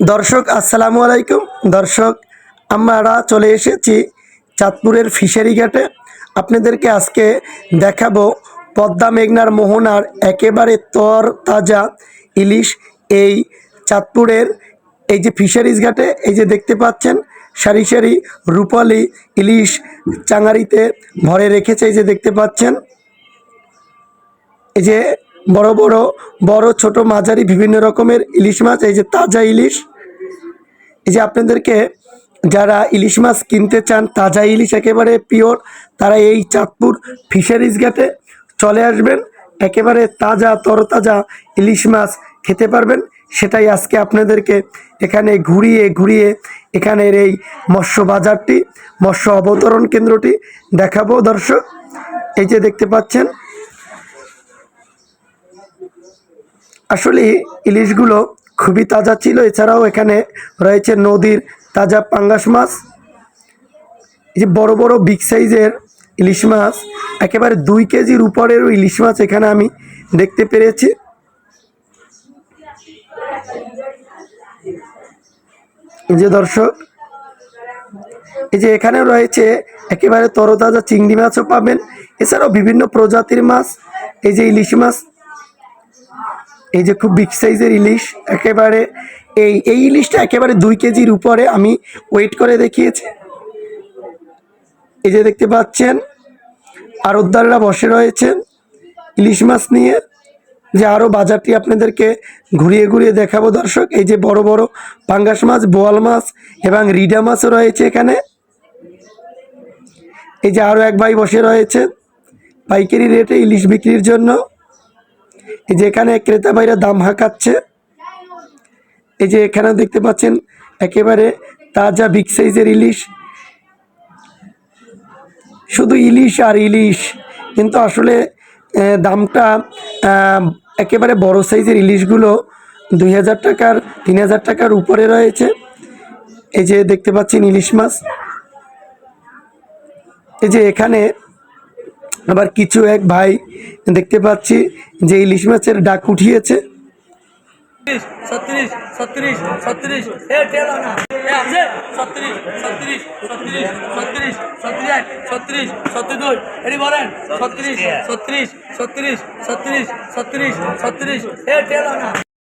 দর্শক, আসসালামু আলাইকুম। দর্শক, আমরা চলে এসেছি চাঁদপুরের ফিশারি ঘাটে। আপনাদেরকে আজকে দেখাবো পদ্মা মেঘনার মোহনার একেবারে তর তাজা ইলিশ এই চাঁদপুরের এই যে ফিশারিজ ঘাটে। এই যে দেখতে পাচ্ছেন, সারি সারি রূপালি ইলিশ চাঙারিতে ভরে রেখেছে। এই যে দেখতে পাচ্ছেন, এই যে বড় বড় বড়, ছোট, মাঝারি, বিভিন্ন রকমের ইলিশ মাছ, এই যে তাজা ইলিশ। এই যে আপনাদেরকে যারা ইলিশ মাছ কিনতে চান, তাজা ইলিশ একেবারে পিওর, তারা এই চাঁদপুর ফিশারিজ ঘাটে চলে আসবেন। একেবারে তাজা, তরতাজা ইলিশ মাছ খেতে পারবেন। সেটাই আজকে আপনাদেরকে এখানে ঘুরিয়ে ঘুরিয়ে এখানের এই মৎস্য বাজারটি, মৎস্য অবতরণ কেন্দ্রটি দেখাবো দর্শক। এই যে দেখতে পাচ্ছেন আসলে ইলিশগুলো খুবই তাজা ছিল। এছাড়াও এখানে রয়েছে নদীর তাজা পাঙ্গাস মাছ, এই যে বড় বড় বিগ সাইজের ইলিশ মাছ। একেবারে দুই কেজির উপরেরও ইলিশ মাছ এখানে আমি দেখতে পেরেছি। এই যে দর্শক, এই যে এখানে রয়েছে একেবারে তরতাজা চিংড়ি মাছও পাবেন। এছাড়াও বিভিন্ন প্রজাতির মাছ, এই যে ইলিশ মাছ এই যে খুব বিগ সাইজের ইলিশ, একেবারে এই এই ইলিশটা একেবারে দুই কেজির উপরে আমি ওয়েট করে দেখিয়েছি। এই যে দেখতে পাচ্ছেন, আরতদাররা বসে রয়েছেন ইলিশ মাছ নিয়ে। যে আরও বাজারটি আপনাদেরকে ঘুরিয়ে ঘুরিয়ে দেখাবো দর্শক। এই যে বড় বড় পাঙ্গাস মাছ, বোয়াল মাছ এবং রিডা মাছও রয়েছে এখানে। এই যে আরও এক ভাই বসে রয়েছে পাইকারি রেটে ইলিশ বিক্রির জন্য। এই যে এখানে ক্রেতা ভাইরা দাম হাঁকাচ্ছে। এই যে এখানে দেখতে পাচ্ছেন, একেবারে তাজা বিগ সাইজের ইলিশ। শুধু ইলিশ আর ইলিশ, কিন্তু আসলে দামটা একেবারে বড় সাইজের ইলিশগুলো দুই হাজার টাকার, তিন হাজার টাকার উপরে রয়েছে। এই যে দেখতে পাচ্ছেন ইলিশ মাছ। এই যে এখানে আবার কিছু এক ভাই দেখতে পাচ্ছি যে ইলিশ মাছের ডাক উঠিয়েছে ছত্রিশ ছত্রিশ ছত্রিশ ছত্রিশ ছত্রিশ ছত্রিশ ছত্রিশ ছত্রিশ